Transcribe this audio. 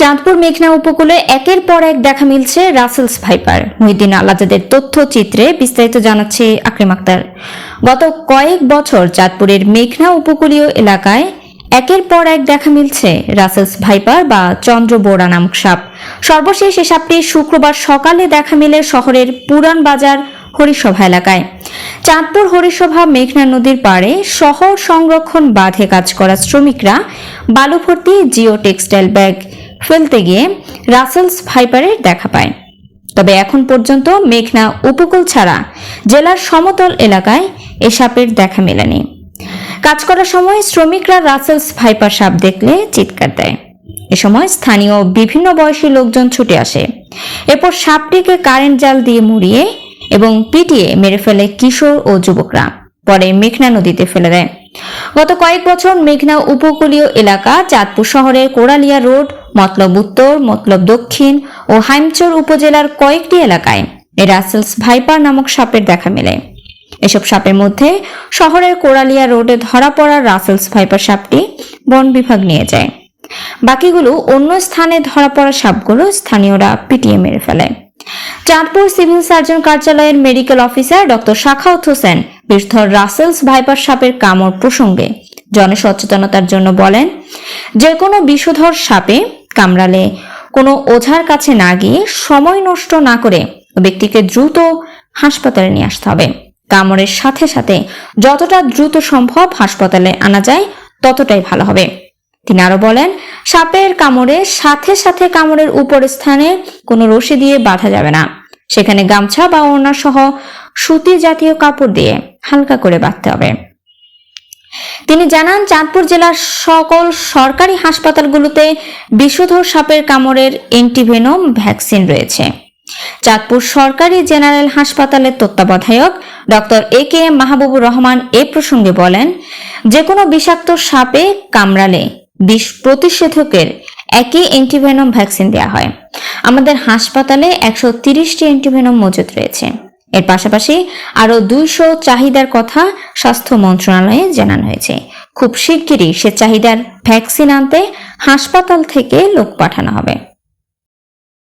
চাঁদপুর মেঘনা উপকূলে একের পর এক দেখা মিলছে রাসেলস ভাইপার। মহিদিন আলাদাদের তথ্যচিত্রে বিস্তারিত জানাচ্ছে আকরিম আক্তার। গত কয়েক বছর চাঁদপুরের মেঘনা উপকূলীয় এলাকায় একের পর এক দেখা মিলছে রাসেলস ভাইপার বা চন্দ্র চন্দ্রবোরা নামক সাপ। সর্বশেষ এ সাপটি শুক্রবার সকালে দেখা মিলে শহরের পুরান বাজার হরিসভা এলাকায়। চাঁদপুর হরিসভা মেঘনা নদীর পাড়ে শহর সংরক্ষণ বাঁধে কাজ করা শ্রমিকরা বালু ভর্তি জিও টেক্সটাইল ব্যাগ ফেলতে গিয়ে রাসেলস ভাইপারের দেখা পায়। তবে এখন পর্যন্ত মেঘনা উপকূল ছাড়া জেলার সমতল এলাকায় এ সাপের দেখা মেলেনি। কাজ করার সময় শ্রমিকরা রাসেলস ভাইপার সাপ দেখলে চিৎকার দেয়। এ সময় স্থানীয় বিভিন্ন বয়সী লোকজন ছুটে আসে। এরপর সাপটিকে কারেন্ট জাল দিয়ে মুড়িয়ে এবং পিটিয়ে মেরে ফেলে কিশোর ও যুবকরা। পরে মেঘনা নদীতে ফেলে দেয়। গত কয়েক বছর মেঘনা উপকূলীয় এলাকা চাঁদপুর শহরের কোরালিয়া রোড, মতলব উত্তর, মতলব দক্ষিণ ও হাইমচর উপজেলার কয়েকটি এলাকায় রাসেলস ভাইপার নামক সাপের দেখা মেলে। এসব সাপের মধ্যে শহরের কোরালিয়া রোডে ধরা পড়া রাসেলস ভাইপার সাপটি বন বিভাগ নিয়ে যায়। বাকিগুলো অন্য স্থানে ধরা পড়া সাপগুলো স্থানীয়রা পিটিয়ে মেরে ফেলে। চাঁদপুর সিভিল সার্জন কার্যালয়ের medical officer doctor Shakhawat Hossain বীরধর Russell's viper সাপের কামড় প্রসঙ্গে জনসচেতনতার জন্য বলেন যে কোনো বিষধর সাপে কামড়ালে কোনো ওঝার কাছে না গিয়ে সময় নষ্ট না করে ব্যক্তিকে দ্রুত হাসপাতালে নিয়ে আসতে হবে। কামড়ের সাথে সাথে যতটা দ্রুত সম্ভব হাসপাতালে আনা যায়, ততটাই ভালো হবে। তিনি আরও বলেন, সাপের কামড়ে সাথে সাথে কামড়ের উপর স্থানে কোনো রশি দিয়ে বাঁধা যাবে না। সেখানে গামছা বা ওড়না সহ সুতি জাতীয় কাপড় দিয়ে হালকা করে বাঁধতে হবে। তিনি জানান, চাঁদপুর জেলার সকল সরকারি হাসপাতালগুলোতে বিষধর সাপের কামড়ের এন্টিভেনম ভ্যাকসিন রয়েছে। চাঁদপুর সরকারি জেনারেল হাসপাতালের তত্ত্বাবধায়ক doctor A K M Mahbubur Rahman এ প্রসঙ্গে বলেন যে কোনো বিষাক্ত সাপে কামড়ালে বিষ প্রতিষেধকের একই অ্যান্টিভেনম ভ্যাকসিন দেওয়া হয়। আমাদের হাসপাতালে একশো তিরিশটি অ্যান্টিভেনম মজুদ রয়েছে। এর পাশাপাশি আরও দুইশো চাহিদার কথা স্বাস্থ্য মন্ত্রণালয়ে জানানো হয়েছে। খুব শিগগিরই সে চাহিদার ভ্যাকসিন আনতে হাসপাতাল থেকে লোক পাঠানো হবে।